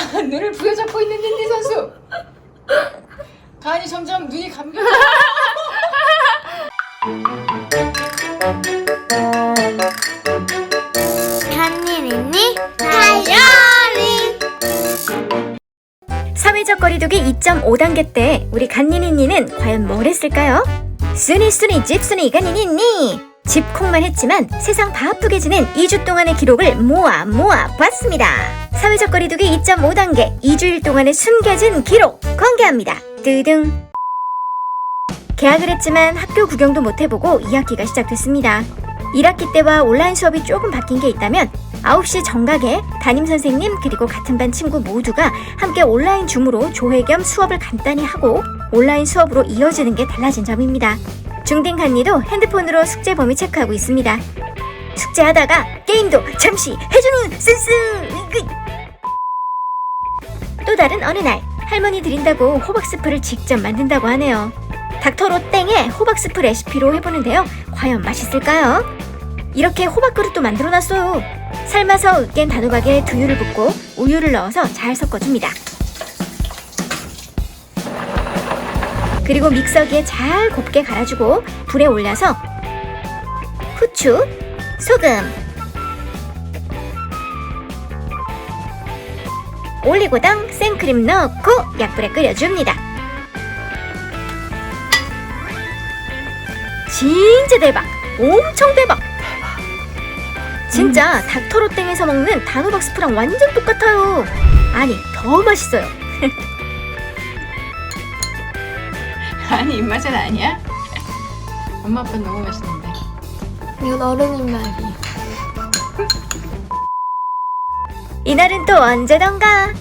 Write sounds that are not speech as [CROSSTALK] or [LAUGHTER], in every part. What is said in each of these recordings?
[LAUGHS] 눈을 부여잡고 있는 닌디 선수. 가은이 점점 눈이 감겨. 간니니니 다이어리 사회적 거리두기 2.5단계 때 우리 간니니니는 과연 뭘 했을까요? 순이 순이 집순이 간니니니 집콕만 했지만 세상 바쁘게 지낸 2주 동안의 기록을 모아 모아 봤습니다. 사회적 거리두기 2.5단계 2주일 동안의 숨겨진 기록 공개합니다. 뜨등 계약을 했지만 학교 구경도 못 해보고 2학기가 시작됐습니다. 1학기 때와 온라인 수업이 조금 바뀐 게 있다면 9시 정각에 담임 선생님 그리고 같은 반 친구 모두가 함께 온라인 줌으로 조회 겸 수업을 간단히 하고 온라인 수업으로 이어지는 게 달라진 점입니다. 중딩 간니도 핸드폰으로 숙제 범위 체크하고 있습니다. 숙제하다가 게임도 잠시 해주는 센스! 으이그. 또 다른 어느 날 할머니 드린다고 호박 스프를 직접 만든다고 하네요. 닥터로 땡의 호박 스프 레시피로 해보는데요. 과연 맛있을까요? 이렇게 호박 그릇도 만들어놨어요. 삶아서 으깬 단호박에 두유를 붓고 우유를 넣어서 잘 섞어줍니다. 그리고 믹서기에 잘 곱게 갈아주고 불에 올려서 후추, 소금, 올리고당, 생크림 넣고 약불에 끓여줍니다. 진짜 대박! 엄청 대박! 진짜 닥터로땡에서 먹는 단호박 스프랑 완전 똑같아요. 아니, 더 맛있어요. 아니 입맛은 아니야? 엄마 아빠 너무 맛있는데. 이건 어른 입맛이 이날은 또 언제던가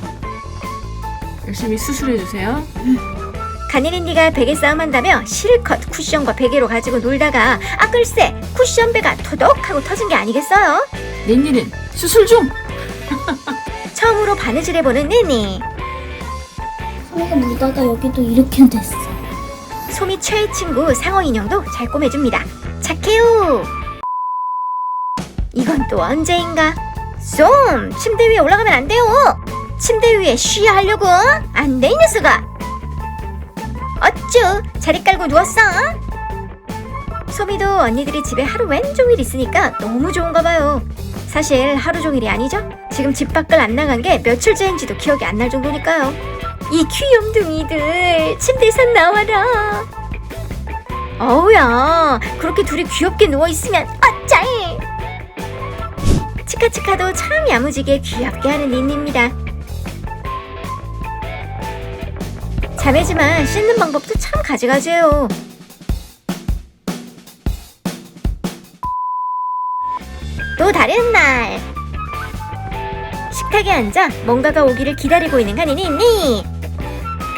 열심히 수술해 주세요. 가니린디가 베개 싸움 한다며 실컷 쿠션과 베개로 가지고 놀다가 아 글쎄 쿠션 배가 토독하고 터진 게 아니겠어요? 닌니는 수술 중. [LAUGHS] 처음으로 바느질 해보는 니니 소리가 묻다가 여기도 이렇게 됐어 소미 최애 친구 상어 인형도 잘 꼬매줍니다. 착해요. 이건 또 언제인가? 쏨! 침대 위에 올라가면 안 돼요. 침대 위에 쉬야 하려고. 안 돼 이 녀석아. 어쭈? 자리 깔고 누웠어? 소미도 언니들이 집에 하루 왼종일 있으니까 너무 좋은가 봐요. 사실 하루 종일이 아니죠? 지금 집 밖을 안 나간 게 며칠째인지도 기억이 안 날 정도니까요. 이 귀염둥이들 침대에서 나와라 어우야 그렇게 둘이 귀엽게 누워있으면 어쩔! 치카치카도 참 야무지게 귀엽게 하는 닌입니다. 자매지만 씻는 방법도 참 가지가지해요. 또 다른 날. 식탁에 앉아 뭔가가 오기를 기다리고 있는 간이니 니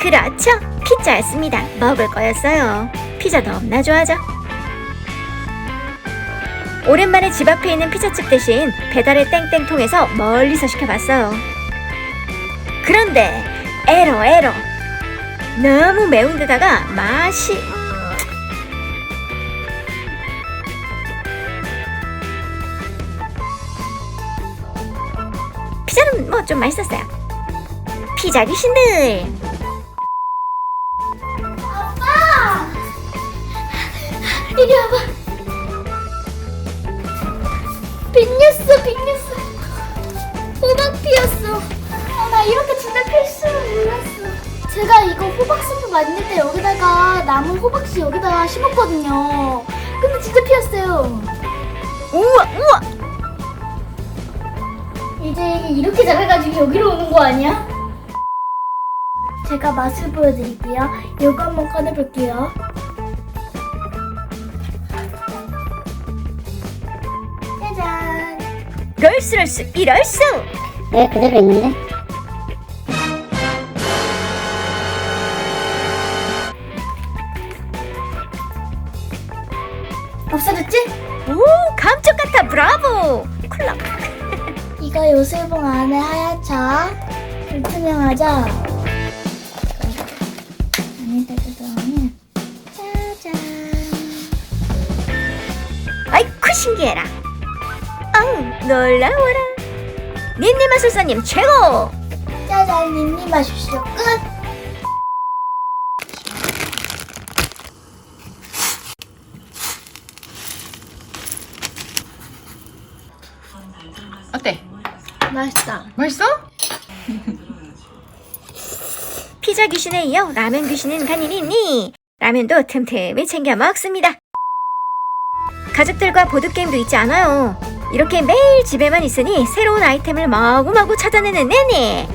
그렇죠. 피자였습니다. 먹을 거였어요 피자 너무나 좋아하죠? 오랜만에 집 앞에 있는 피자집 대신 배달의 땡땡 통해서 멀리서 시켜봤어요. 그런데 에러 에러. 너무 매운 데다가 맛이 음. 피자는 뭐 좀 맛있었어요. 피자 귀신들 이리 와봐. 빅뉴스 빅뉴스. 호박 피었어. 아, 나 이렇게 진짜 필 줄은 몰랐어. 제가 이거 호박 스프 만들 때 여기다가 남은 호박씨 여기다가 심었거든요. 근데 진짜 피었어요. 우와 우와. 이제 이렇게 자라가지고 여기로 오는 거 아니야? 제가 맛을 보여드릴게요. 이거 한번 꺼내볼게요 럴수 럴수 이럴수 네, 그대로 있는데? 없어졌지? 오 감쪽 같아 브라보 콜라 [LAUGHS] 이거 요술봉 안에 하얗죠? 불투명하죠? 안에다 뜯어오면 짜잔 아이쿠 신기해라 엉 놀라워라 닌니 마술사님 최고 짜잔 잘 님님 마십시오. 끝. 어때? 맛있다. 맛있어? [LAUGHS] 피자 귀신에 이어 라면 귀신은 간이니니 라면도 틈틈이 챙겨 먹습니다. 가족들과 보드게임도 있지 않아요. 이렇게 매일 집에만 있으니 새로운 아이템을 마구마구 찾아내는 네네.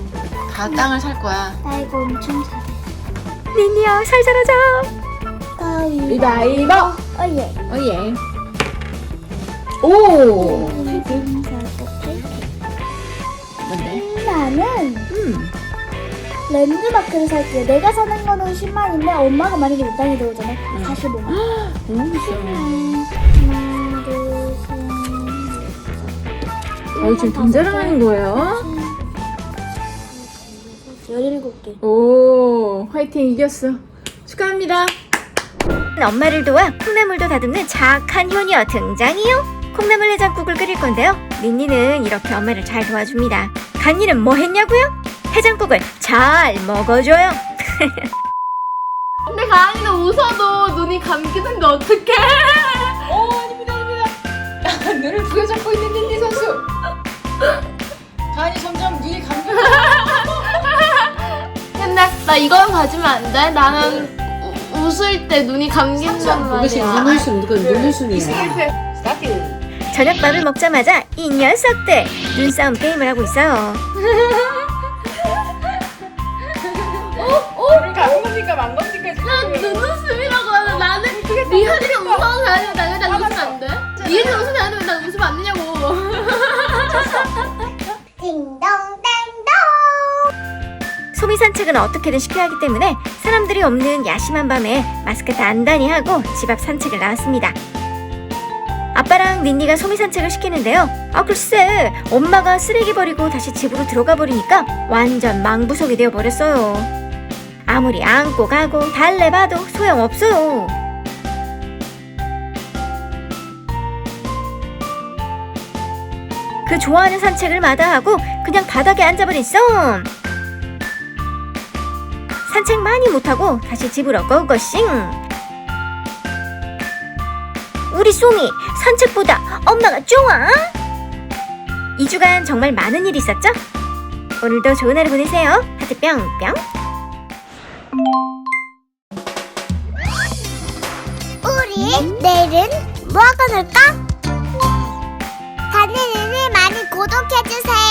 다 땅을 살 거야. 나 이거 엄청 잘해. 니니야 살살하자. 이바이보. 어예. 어예. 오. 뭔데? 나는 음. 랜드마크를 살게요. 내가 사는 거는 10만인데 엄마가 만약에 몇 단위 들어오잖아. 45만. 너무 비싸. 어, 지금 돈 자랑하는 거예요? 17개. 오, 화이팅 이겼어. 축하합니다. 엄마를 도와 콩나물도 다듬는 착한 효녀 등장이요. 콩나물 해장국을 끓일 건데요. 니니는 이렇게 엄마를 잘 도와줍니다. 간이는 뭐 했냐고요? 해장국을 잘 먹어줘요. [LAUGHS] 근데 가은이는 웃어도 눈이 감기는데 어떡해? 오, 아닙니다, 아닙니다. 눈을 부여잡고 있는 닌니 선수. 나 이건 가지면 안 돼? 나는 우- 웃을 때 눈이 감긴단 말이야. 눈물순 누가 눈물 순이야. 스타트. 저녁밥을 먹자마자 이 녀석들 눈싸움 게임을 하고 있어요. 오늘 가는 겁니까, 만 겁니까? 지금? 눈웃음이라고 하는 나는 리하들이 웃어서 다니는 나 그냥 웃으면 안 돼? 니들 웃으면 안 돼? 난 웃으면 안 되냐고. [LAUGHS] 산책은 어떻게든 시켜야 하기 때문에 사람들이 없는 야심한 밤에 마스크 단단히 하고 집 앞 산책을 나왔습니다. 아빠랑 닌니가 소미 산책을 시키는데요. 아 글쎄 엄마가 쓰레기 버리고 다시 집으로 들어가 버리니까 완전 망부석이 되어 버렸어요. 아무리 안고 가고 달래봐도 소용없어요. 그 좋아하는 산책을 마다하고 그냥 바닥에 앉아버린 썸. 산책 많이 못하고 다시 집으로 고고싱 우리 쏘미 산책보다 엄마가 좋아 2주간 정말 많은 일이 있었죠? 오늘도 좋은 하루 보내세요 하트 뿅 뿅 우리 내일은 뭐 하고 놀까? 다니는 일 많이 구독해주세요.